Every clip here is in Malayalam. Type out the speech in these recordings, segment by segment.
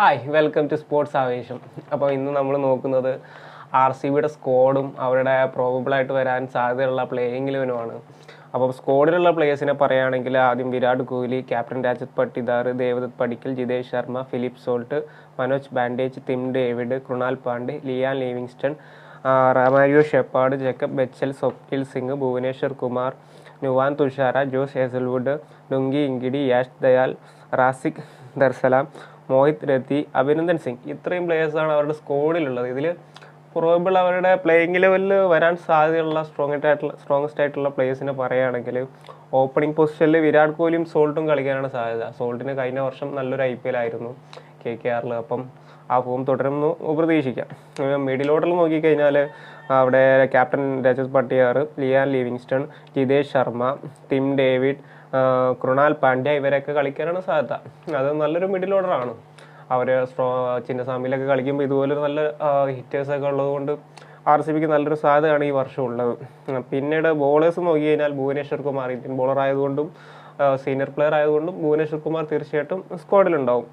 ഹായ് വെൽക്കം ടു സ്പോർട്സ് ആവേശം അപ്പോൾ ഇന്ന് നമ്മൾ നോക്കുന്നത് ആർ സി ബിയുടെ സ്ക്വാഡും അവരുടെ പ്രോബബിളായിട്ട് വരാൻ സാധ്യതയുള്ള പ്ലേയിങ് ഇലവനുമാണ് അപ്പോൾ സ്ക്വാഡിലുള്ള പ്ലേയേഴ്സിനെ പറയുകയാണെങ്കിൽ ആദ്യം Virat Kohli captain Rajat Patidar Devdutt Padikkal Jitesh Sharma Philip Salt Manoj Bhandage Tim David Krunal Pandya Liam Livingstone Romario Shepherd Jacob Bethell Swapnil Singh Bhuvneshwar Kumar Nuwan Thushara Josh Hazlewood നുങ്കി Ngidi Yash Dayal Rasikh Dar Salam Mohit Rathee Abhinandan Singh. ഇത്രയും പ്ലേയേഴ്സാണ് അവരുടെ സ്കോഡിലുള്ളത് ഇതിൽ പ്രോബിൾ അവരുടെ പ്ലേയിങ് ലെവലിൽ വരാൻ സാധ്യതയുള്ള സ്ട്രോങ് ആയിട്ടുള്ള സ്ട്രോങ്സ്റ്റ് ആയിട്ടുള്ള പ്ലേയേഴ്സിനെ പറയുകയാണെങ്കിൽ ഓപ്പണിംഗ് പൊസിഷനിൽ വിരാട് കോഹ്ലിയും സോൾട്ടും കളിക്കാനാണ് സാധ്യത. സോൾട്ടിന് കഴിഞ്ഞ വർഷം നല്ലൊരു ഐ പി എൽ ആയിരുന്നു കെ കെ ആറിൽ അപ്പം ആ ഫോം തുടരുന്നു പ്രതീക്ഷിക്കാം. മിഡിൽ ഓർഡറിൽ നോക്കിക്കഴിഞ്ഞാൽ അവിടെ captain Rajat Patidar Liam Livingstone Jitesh Sharma Tim David Krunal Pandya ഇവരൊക്കെ കളിക്കാനാണ് സാധ്യത. അത് നല്ലൊരു മിഡിൽ ഓർഡർ ആണ്. അവർ സ്ട്രോ ചിന്നസ്വാമിയിലൊക്കെ കളിക്കുമ്പോൾ ഇതുപോലെ നല്ല ഹിറ്റേഴ്സൊക്കെ ഉള്ളതുകൊണ്ട് ആർ സി ബിക്ക് നല്ലൊരു സാധ്യതയാണ് ഈ വർഷം ഉള്ളത്. പിന്നീട് ബോളേഴ്സ് നോക്കി കഴിഞ്ഞാൽ ഭുവനേശ്വർ കുമാർ ഇന്ത്യൻ ബോളർ ആയതുകൊണ്ടും സീനിയർ പ്ലെയർ ആയതുകൊണ്ടും ഭുവനേശ്വർ കുമാർ തീർച്ചയായിട്ടും സ്ക്വാഡിലുണ്ടാവും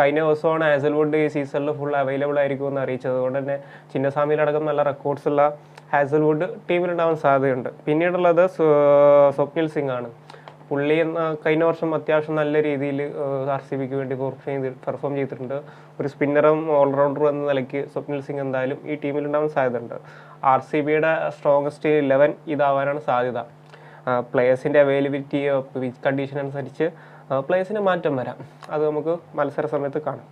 കഴിഞ്ഞ ദിവസമാണ് ഹാസൽവുഡ് ഈ സീസണിൽ ഫുൾ അവൈലബിൾ ആയിരിക്കും എന്ന് അറിയിച്ചത്. അതുകൊണ്ട് തന്നെ ചിന്നസ്വാമിയിലടക്കം നല്ല റെക്കോർഡ്സ് ഉള്ള ഹാസൽവുഡ് ടീമിലുണ്ടാവാൻ സാധ്യതയുണ്ട്. പിന്നീടുള്ളത് സ്വ- സ്വപ്നിൽ സിംഗ് ആണ്. പുള്ളി കഴിഞ്ഞ വർഷം അത്യാവശ്യം നല്ല രീതിയിൽ ആർ സി ബിക്ക് വേണ്ടി പെർഫോം പെർഫോം ചെയ്തിട്ടുണ്ട്. ഒരു സ്പിന്നറും ഓൾറൗണ്ടറും എന്ന നിലയ്ക്ക് സ്വപ്നിൽ സിംഗ് എന്തായാലും ഈ ടീമിൽ ഉണ്ടാവാൻ സാധ്യതയുണ്ട്. ആർ സി ബിയുടെ സ്ട്രോങ്സ്റ്റ് ഇലവൻ ഇതാവാനാണ് സാധ്യത. പ്ലേയേഴ്സിന്റെ അവൈലബിലിറ്റി കണ്ടീഷൻ അനുസരിച്ച് പ്ലേയേഴ്സിന് മാറ്റം വരാം. അത് നമുക്ക് മത്സര സമയത്ത് കാണാം.